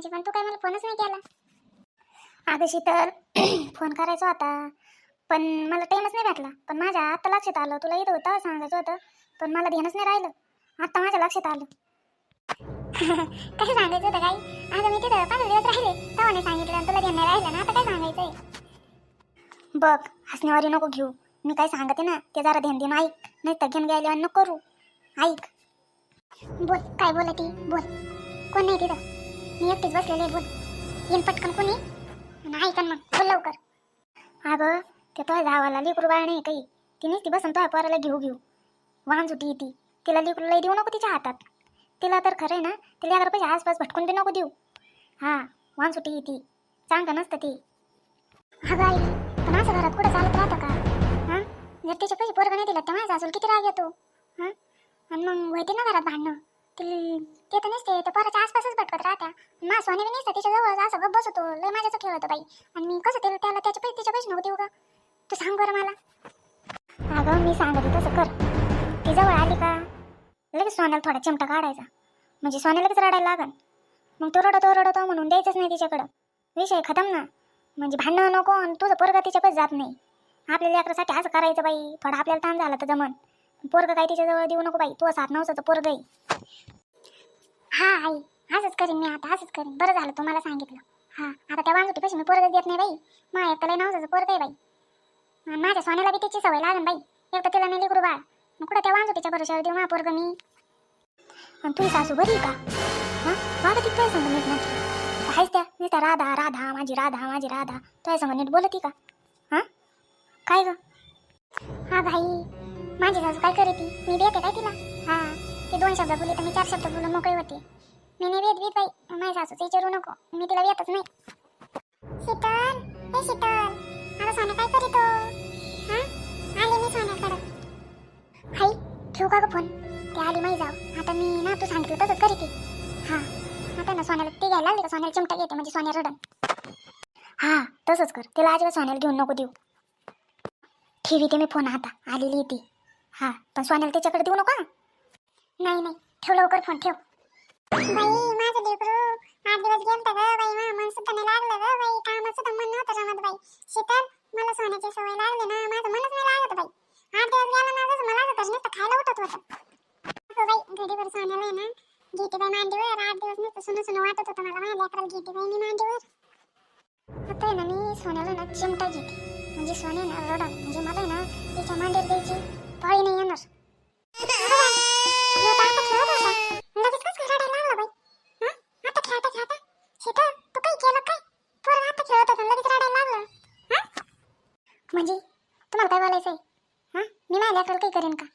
माझी पण तू काय मला फोनच नाही केला. अगं शीतल फोन करायचा होता पण मला टाईमच नाही भेटला. पण माझ्या आता लक्षात आलं. तुला इथं होतं सांगायचं होतं. पण मला ध्यानच नाही राहिलं. आता माझ्या लक्षात आलं. कसं सांगायचं होतं काही? अगं मी तिथं पाच दिवस राहिले. तेव्हा नाही सांगितलं तुला ध्यान नाही राहिलं ना. आता काय सांगायचंय? बघ हसण्यावारी नको घेऊ. मी काय सांगते ना ते जरा ध्यान देऊन ऐक. नाही तर घेऊन गेल्यावर नको करू. ऐक. बोल काय बोला ती बोल. कोण नाही तिथं? मी एकटीच बसलेले बोल. येईन पटकन कोणी? आणि ऐकन मग? बोल लवकर. अगं ते तो जावाला लेकरू बाळ नाही काही. ती बसन तो पोराला घेऊ घेऊ. वाहन सुटी ती. तिला लेकरू लई देऊ नको तिच्या हातात. तिला तर खरं आहे ना तिला अगर पैसे आसपास भटकून बी नको देऊ. हां वाहन सुटी ती. चांगलं नसतं ती. अगं आई पण असं घरात कुठं चालत राहतं का? हां? जर तिच्या पैसे पोरगा नाही दिला तर माझा असेल किती राग येतो? हां? आणि मग होते ना घरात भांडणं. ती ते तर नसते तर परत आसपासच भटकत राहत्या. मा सोने मी नसतं तिच्या जवळ असं गप्प बसतो लय माझ्याच होतं बाई. आणि मी कसं त्याला त्याला त्याचे पैसे तिच्या पैसे नको देऊ का? तू सांग बरं मला. अगं मी सांगते तसं कर. ती जवळ आली का लगेच सोन्याला थोडा चिमटा काढायचा. म्हणजे सोन्याला लगेच रडायला लागन. मग तो रडतो रडतो म्हणून द्यायचंच नाही तिच्याकडं. विषय खतम ना. म्हणजे भांडणं नको आणि तुझं पोरगा तिच्याकडे जात नाही. आपल्या लेकरासाठी असं करायचं बाई. थोडा आपल्याला ताण झाला तर जमन. पोरगं काय तिच्याजवळ देऊ नको बाई. तू साथ नव्हतं पोरग हा आई. असंच करीन मी आता असंच करीन. बरं झालं तुम्हाला सांगितलं. हा आता त्या वांगुटी पैसे मी पोरग देत नाही बाई. मा एक लय नवसाचं पोरग आहे बाई. आणि माझ्या सोन्याला बी त्याची सवय लागन बाई. एक तर तिला नाही लेकरू बाळ. मग कुठं त्या वांगुटीच्या भरोशावर देऊ मा पोरग मी? आणि तुझी सासू बरी आहे का? हा? वागत काय सांग नीट नक्की आहेच त्या राधा राधा माझी राधा माझी राधा. तुझ्या संग नीट बोलती का? हा? काय ग? हा भाई माझी सासू काय करते? मी देते काय तिला? हा. ते दोन शब्द बोलले तर मी चार शब्द बोलून मोकळी होती. मी नाही वेद वीत बाई. माझ्या सासूचं विचारू नको. मी तिला येतच नाही. शीतल. हे शीतल. आता सोन्या काय करीतो? हां? आली मी सोन्याकडं. हाई ठेवू का ग फोन? ते आली माही जाऊ. आता मी ना तू सांगितलं तसंच करीते हां. आता ना सोन्याला ते घ्यायला लागले का? सोन्याला चिमटा घेते म्हणजे सोन्या रडन. हां तसंच कर. तिला अजिबात सोन्याला घेऊन नको देऊ. ठेवी ते मी फोन आता. आलेली ती. हां. पण सोन्याला त्याच्याकडे देऊ नका. नाही नाही. ठेव लवकर फोन ठेव. बाई माझं लेकरू आठ दिवस गेलत ग बाई मा मन सुद्धा नाही लागलं ग बाई. काम सुद्धा मन नव्हतं रमत बाई. शीतल मला सोन्याची सवय लागली ना माझं मनच नाही लागत बाई. आठ दिवस गेला ना मला तर नुसतं खायला उठत होतं. अगं बाई घडीभर सोन्याला आहे ना घेते बाई मांडीवर आठ दिवस नुसतं सुन सुन वाटत होतं मला माझ्या लेकराला घेते बाई मी मांडीवर. आता आहे ना मी सोन्याला ना चिमटा घेते. म्हणजे सोने ना रडा म्हणजे मला आहे ना तिच्या मांडीवर द्यायची पाळी नाही येणार यो तर आता खेळत होता. लगेच कसं काय रडायला लागला बाई? हं? आता खेळता खेळता? शीतल, तू काही केलं काय? पोरं आता खेळत होतं आणि लगेच रडायला लागलं. हं? म्हणजे? तुम्हाला काय बोलायचंय हा? मी माझ्या लेकराला काही करेन का?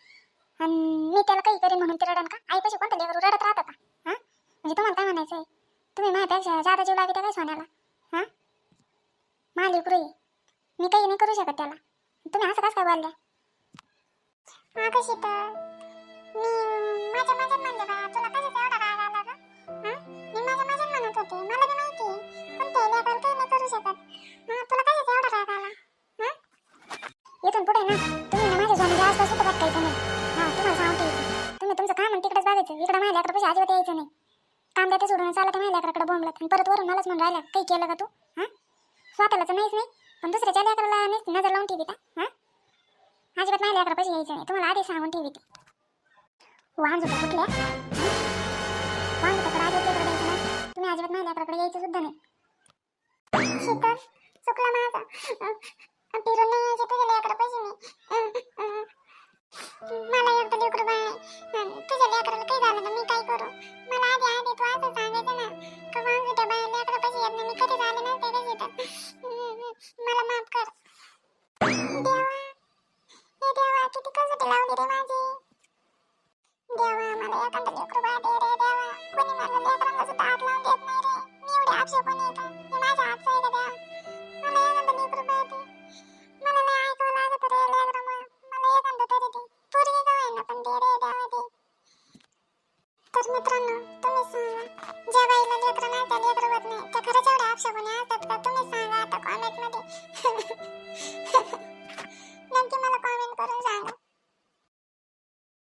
आणि मी त्याला काही करेन म्हणून ते रडन का? आईपाशी कोणत्या लेकरू रडत राहतं का? हा? म्हणजे तुम्हाला काय म्हणायचंय तुम्ही माझ्यापेक्षा जादा जीव लागेल काय सोन्याला? हा? मा लेकरू आहे. मी काही नाही करू शकत त्याला. तुम्ही असं कसं काय बोलल्या? अगं शीतल मी माझ्या माझ्यात म्हणले बा. तुला कशाचा एवढा राग आला का मी माझ्या माझ्यात म्हणत होते. मला माझ्या स्वामीच्या आसपास नाही हा तुम्हाला सांगते तुम्ही तुमचं काम तिकडेच बघायचं इकडे माझ्या लेकरापाशी अजिबात यायचं नाही. काम द्या ते सोडून चालत माझ्या लेकराकडे बोंबलात आणि परत वरून मलाच म्हणून राहिला काही केलं का तू हा स्वतःलाच नाहीच नाही पण दुसऱ्याच्या लेकराला नुसती नजर लावून ठेवी का हा अजिबात माझ्या लेकरापाशी यायचं नाही. तुम्हाला आधी सांगून ठेवी ती वाहन सुद्धा कुठल्या वाहन सुद्धा आधी लेकरं द्यायचं ना तुम्ही अजिबात माझ्या लेकराकडे यायचं सुद्धा नाही. शीतल चुकलं माझं फिरून नाही यायचे तुझ्या लेकरापाशी मी तर मित्रांनो तुम्ही सांगा. ज्या बाईला लेकरं नाही त्या लेकरं होत नाही त्या खरंच एवढ्या आपशेपणी असतात का? तुम्ही सांगा आता कॉमेंटमध्ये